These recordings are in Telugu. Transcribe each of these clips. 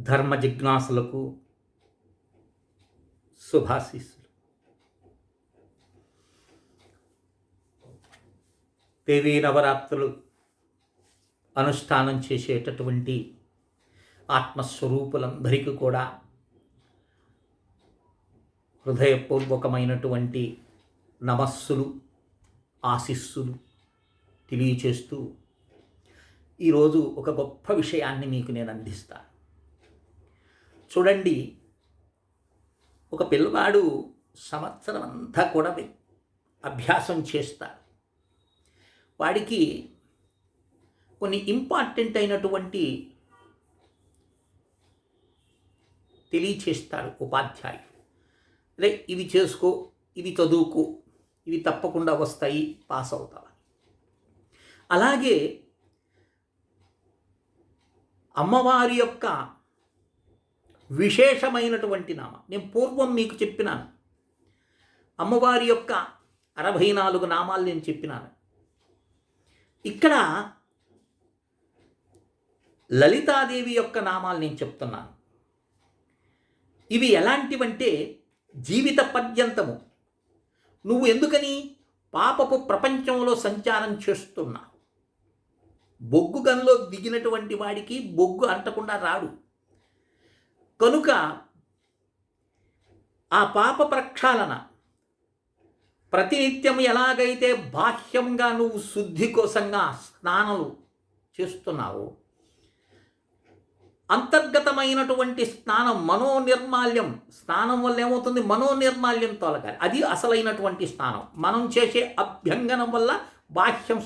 ధర్మ జిజ్ఞాసులకు శుభాశీస్సులు. దేవీ నవరాత్రులు అనుష్ఠానం చేసేటటువంటి ఆత్మస్వరూపులందరికీ కూడా హృదయపూర్వకమైనటువంటి నమస్సులు ఆశిస్సులు తెలియచేస్తూ ఈరోజు ఒక గొప్ప విషయాన్ని మీకు నేను అందిస్తాను. చూడండి ఒక పిల్లవాడు సంవత్సరం అంతా కూడా అభ్యాసం చేస్తాడు వాడికి కొన్ని ఇంపార్టెంట్ అయినటువంటి తెలియచేస్తాడు ఉపాధ్యాయుడు రే ఇవి చేసుకో ఇవి చదువుకో ఇవి తప్పకుండా వస్తాయి పాస్ అవుతావని అలాగే అమ్మవారి యొక్క విశేషమైనటువంటి నామ. నేను పూర్వం మీకు చెప్పినాను. అమ్మవారి యొక్క అరవై నాలుగు నామాలు నేను చెప్పినాను. ఇక్కడ లలితాదేవి యొక్క నామాలు నేను చెప్తున్నాను. ఇవి ఎలాంటివంటే జీవిత పర్యంతము. నువ్వు ఎందుకని పాపపు ప్రపంచంలో సంచారం చేస్తున్నా బొగ్గు గన్లో దిగినటువంటి వాడికి బొగ్గు అంటకుండా రాడు. కనుక ఆ పాప ప్రక్షాళన ప్రతినిత్యం ఎలాగైతే బాహ్యంగా నువ్వు శుద్ధి కోసంగా స్నానాలు చేస్తున్నావో అంతర్గతమైనటువంటి స్నానం మనోనిర్మాల్యం స్నానం వల్ల ఏమవుతుంది? మనోనిర్మాల్యం తొలగాలి. అది అసలైనటువంటి స్నానం. మనం చేసే అభ్యంగనం వల్ల బాహ్యం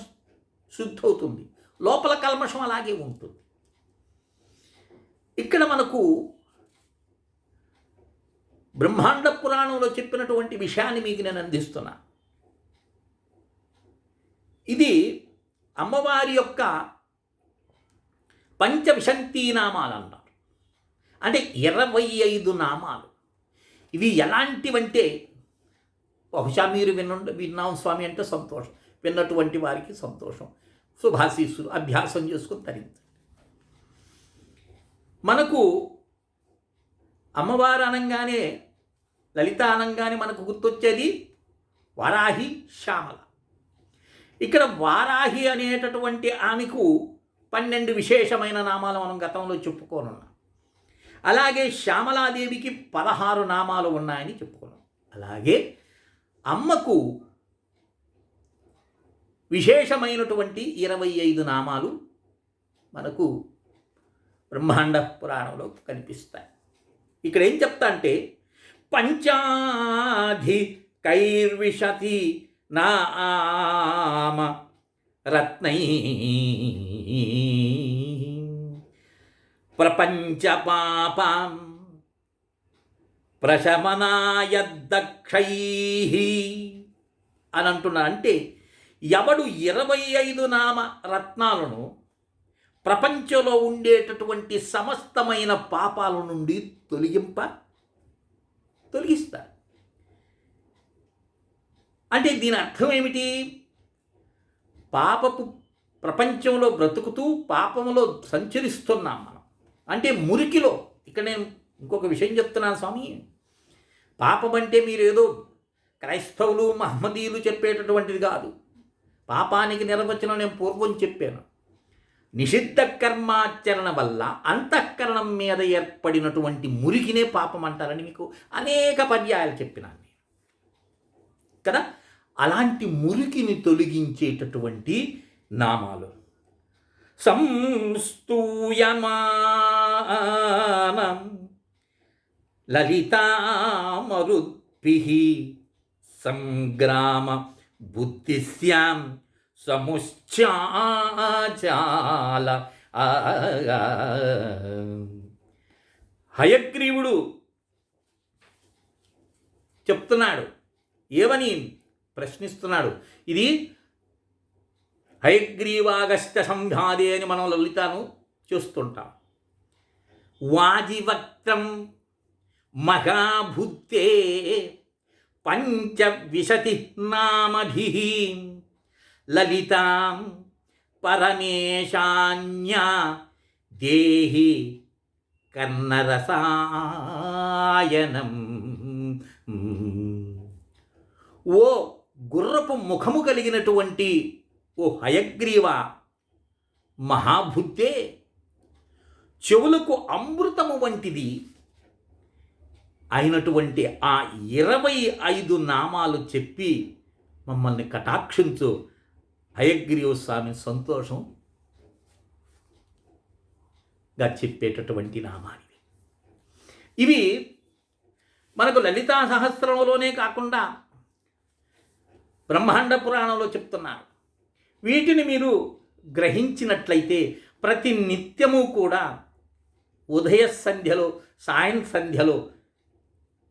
శుద్ధవుతుంది. లోపల కల్మషం అలాగే ఉంటుంది. ఇక్కడ మనకు బ్రహ్మాండ పురాణంలో చెప్పినటువంటి విషయాన్ని మీకు నేను అందిస్తున్నా. ఇది అమ్మవారి యొక్క పంచవిశంతి నామాలు అన్నారు అంటే ఇరవై ఐదు నామాలు. ఇవి ఎలాంటివంటే బహుశా మీరు విన్న విన్నాం స్వామి అంటే సంతోషం. విన్నటువంటి వారికి సంతోషం. శుభాశీస్సులు అభ్యాసం చేసుకుని తరించండి. మనకు అమ్మవారు అనగానే లలిత అనంగానే మనకు గుర్తొచ్చేది వారాహి శ్యామల. ఇక్కడ వారాహి అనేటటువంటి ఆమెకు పన్నెండు విశేషమైన నామాలు మనం గతంలో చెప్పుకోనున్నాం. అలాగే శ్యామలాదేవికి పదహారు నామాలు ఉన్నాయని చెప్పుకున్నాం. అలాగే అమ్మకు విశేషమైనటువంటి ఇరవై ఐదు నామాలు మనకు బ్రహ్మాండ పురాణంలో కనిపిస్తాయి. ఇక్కడ ఏం చెప్తా అంటే పంచాధి కైర్విశతి నామ రత్నై. ప్రపంచ పాపం ప్రశమనాయ దక్షై అని అంటున్నా అంటే ఎవడు ఇరవై ఐదు నామ రత్నాలను ప్రపంచంలో ఉండేటటువంటి సమస్తమైన పాపాల నుండి తొలగింప తొలగిస్తారు. అంటే దీని అర్థం ఏమిటి? పాపపు ప్రపంచంలో బ్రతుకుతూ పాపంలో సంచరిస్తున్నాం మనం. అంటే మురికిలో ఇక్కడ నేను ఇంకొక విషయం చెప్తున్నాను స్వామి. పాపం అంటే మీరు ఏదో క్రైస్తవులు మహమ్మదీయులు చెప్పేటటువంటిది కాదు. పాపానికి నిర్వచనం నేను పూర్వం చెప్పాను. నిషిద్ధ కర్మాచరణ వల్ల అంతఃకరణం మీద ఏర్పడినటువంటి మురికినే పాపం అంటారని మీకు అనేక పర్యాయాలు చెప్పినాను కదా? అలాంటి మురికిని తొలగించేటటువంటి నామాలు. సంస్తూయమానం లలితామరుద్భి సంగ్రామ బుద్ధిశ్యాం సముశ్చాచాల హయగ్రీవుడు చెప్తున్నాడు ఏమని ప్రశ్నిస్తున్నాడు? ఇది హయగ్రీవాగస్త సంధ్యాదే అని మనం లలితాను చూస్తుంటాం. వాజివక్త్రం మహాభుత్తే పంచవిశతి నామభి లలితాం పరమేశాన్య దేహి కన్నరసాయనం ఓ గుర్రపు ముఖము కలిగినటువంటి ఓ హయగ్రీవ మహాబుద్ధే చెవులకు అమృతము వంటిది. అయినటువంటి ఆ ఇరవై ఐదు నామాలు చెప్పి మమ్మల్ని కటాక్షించు. హయగ్రీవ స్వామి సంతోషం గా చెప్పేటటువంటి నామానివి ఇవి మనకు లలితా సహస్రంలోనే కాకుండా బ్రహ్మాండ పురాణంలో చెప్తున్నారు. వీటిని మీరు గ్రహించినట్లయితే ప్రతి నిత్యము కూడా ఉదయ సంధ్యలో సాయం సంధ్యలో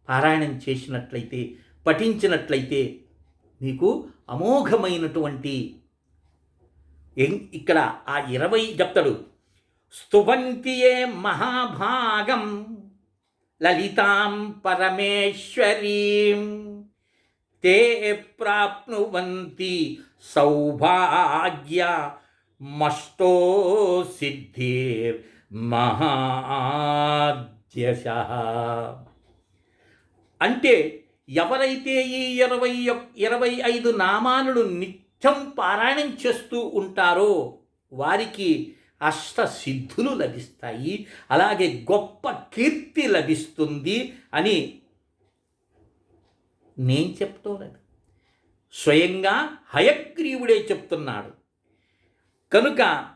పారాయణం చేసినట్లయితే పఠించినట్లయితే మీకు అమోఘమైనటువంటి ఇక్కడ ఆ ఇరవై చెప్తాడు స్తువంతియే మహాభాగం లలితాం పరమేశ్వరీం. తే ప్రాప్నువంతి సౌభాగ్య మష్టో సిద్ధిర్ మహాద్యశ. అంటే ఎవరైతే ఈ ఇరవై ఇరవై ఐదు నామాలను నిత్య పారాయణం చేస్తూ ఉంటారో వారికి అష్ట సిద్ధులు లభిస్తాయి అలాగే గొప్ప కీర్తి లభిస్తుంది అని నేను చెప్తోలేదు స్వయంగా హయగ్రీవుడే చెప్తున్నాడు. కనుక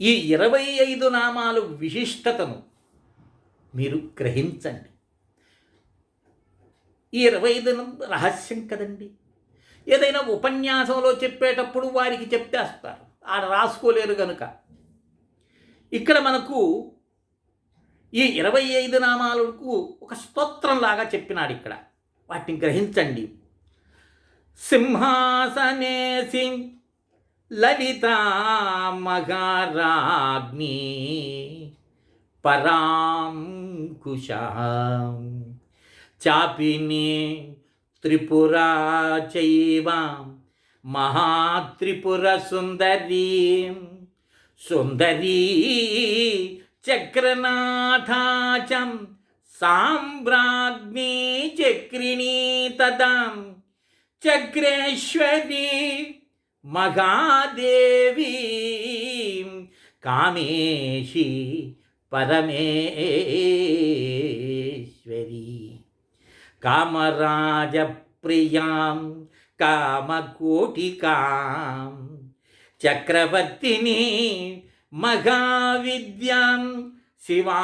ఈ ఇరవై ఐదు నామాలు విశిష్టతను మీరు గ్రహించండి. ఈ ఇరవై ఐదు రహస్యం కదండి. ఏదైనా ఉపన్యాసంలో చెప్పేటప్పుడు వారికి చెప్పేస్తారు. ఆడ రాసుకోలేరు కనుక ఇక్కడ మనకు ఈ ఇరవై ఐదు నామాలకు ఒక స్తోత్రంలాగా చెప్పినాడు ఇక్కడ. వాటిని గ్రహించండి. సింహాసనే సింగ్ లలిత మహారాజ్ఞి పరాంకుశ చాపిని त्रिपुरा चैवां महात्रिपुरसुन्दरीं सुन्दरी चक्रनाथाचं साम्राज्ञी चक्रिणी तदां चक्रेश्वरी महादेवी कामेशी परमेश्वरी। కామరాజప్రియాం కామకోటికాం చక్రవర్తిని మహావిద్యాం శివానంగవల్లభాం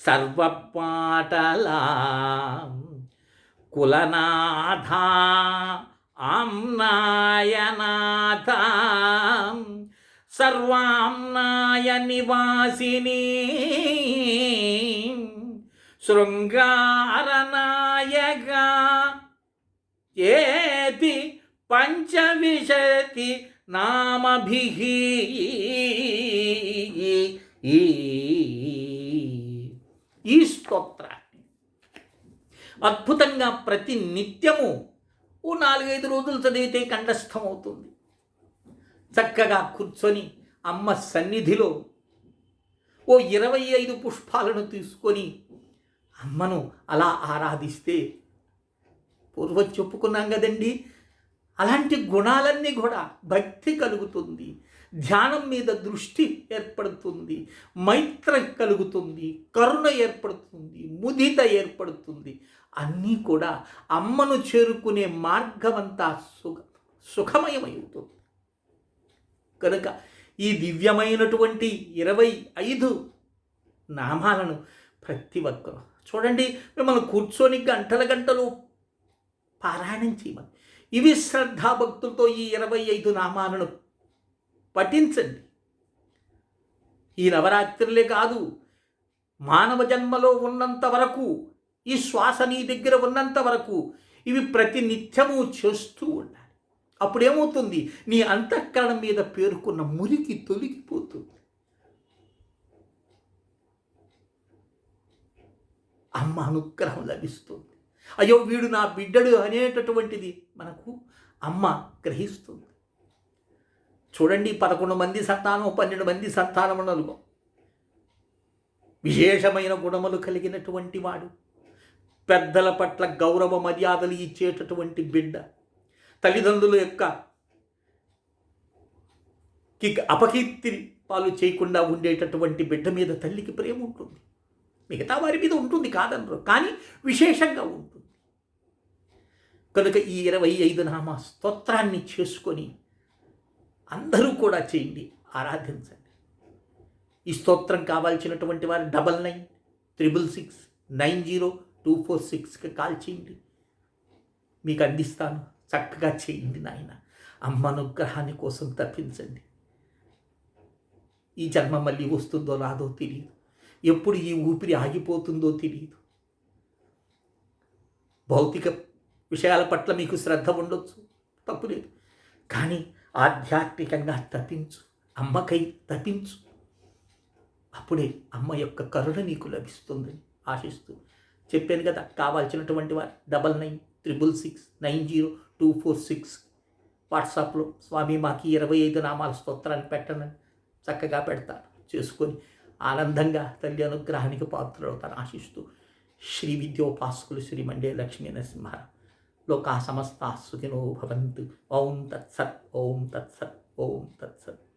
సర్వపాటలాం కులనాథా ఆమ్నాయనాథాం సర్వాంనాయ నివాసినీ శృంగారనాయగా ఏతి పంచవిశతి నామభి ఈ స్తోత్రాన్ని అద్భుతంగా ప్రతి నిత్యము ఓ నాలుగైదు రోజులు చదివితే కంఠస్థం అవుతుంది చక్కగా కూర్చొని అమ్మ సన్నిధిలో ఓ ఇరవై ఐదు పుష్పాలను తీసుకొని అమ్మను అలా ఆరాధిస్తే పూర్వం చెప్పుకున్నాం కదండి అలాంటి గుణాలన్నీ కూడా భక్తి కలుగుతుంది ధ్యానం మీద దృష్టి ఏర్పడుతుంది మైత్రం కలుగుతుంది కరుణ ఏర్పడుతుంది ముదిత ఏర్పడుతుంది అన్నీ కూడా అమ్మను చేరుకునే మార్గమంతా సుఖ సుఖమయమవుతుంది. కనుక ఈ దివ్యమైనటువంటి ఇరవై ఐదు నామాలను ప్రతి ఒక్కరూ చూడండి మిమ్మల్ని కూర్చొని గంటల గంటలు పారాయణం చేయమని. ఇవి శ్రద్ధాభక్తులతో ఈ ఇరవై ఐదు నామాలను పఠించండి. ఈ నవరాత్రులే కాదు మానవ జన్మలో ఉన్నంత వరకు ఈ శ్వాస నీ దగ్గర ఉన్నంత వరకు ఇవి ప్రతి నిత్యము చేస్తూ ఉండాలి. అప్పుడేమవుతుంది? నీ అంతఃకరణం మీద పేరుకున్న మురికి తొలగిపోతుంది. అమ్మ అనుగ్రహం లభిస్తుంది. అయ్యో వీడు నా బిడ్డడు అనేటటువంటిది మనకు అమ్మ గ్రహిస్తుంది. చూడండి పదకొండు మంది సంతానం పన్నెండు మంది సంతానమునలు విశేషమైన గుణములు కలిగినటువంటి వాడు. పెద్దల పట్ల గౌరవ మర్యాదలు ఇచ్చేటటువంటి బిడ్డ. తల్లిదండ్రుల యొక్క కి- అపకీర్తి పాలు చేయకుండా ఉండేటటువంటి బిడ్డ మీద తల్లికి ప్రేమ ఉంటుంది. మిగతా వారి మీద ఉంటుంది కాదనరు కానీ విశేషంగా ఉంటుంది. కనుక ఈ ఇరవై ఐదు నామ స్తోత్రాన్ని చేసుకొని అందరూ కూడా చేయండి ఆరాధించండి. ఈ స్తోత్రం కావాల్సినటువంటి వారు double nine triple six nine zero two four సిక్స్కి కాల్ చేయండి. మీకు అందిస్తాను. చక్కగా చేయండి నాయన. అమ్మ అనుగ్రహాన్ని కోసం తప్పించండి. ఈ జన్మ మళ్ళీ వస్తుందో రాదో తెలియదు. ఎప్పుడు ఈ ఊపిరి ఆగిపోతుందో తెలియదు భౌతిక విషయాల పట్ల మీకు శ్రద్ధ ఉండొచ్చు తప్పులేదు కానీ ఆధ్యాత్మికంగా తప్పించు అమ్మకై తప్పించు అప్పుడే అమ్మ యొక్క కరుణ నీకు లభిస్తుందని ఆశిస్తూ చెప్పాను కదా కావాల్సినటువంటి వారు double nine triple six nine zero two four six. వాట్సాప్లో స్వామి మాకి ఇరవై ఐదు నామాల స్తోత్రాన్ని పెట్టనని చక్కగా పెడతాను. చేసుకొని ఆనందంగా తల్లి అనుగ్రహానికి పాత్రలవుతాను ఆశిస్తూ శ్రీ విద్యోపాసకులు శ్రీ మండే లక్ష్మీ నరసింహ. లోకా సమస్త సుఖినో భవంతు. ఓం తత్సత్ ఓం తత్సత్ ఓం తత్సత్.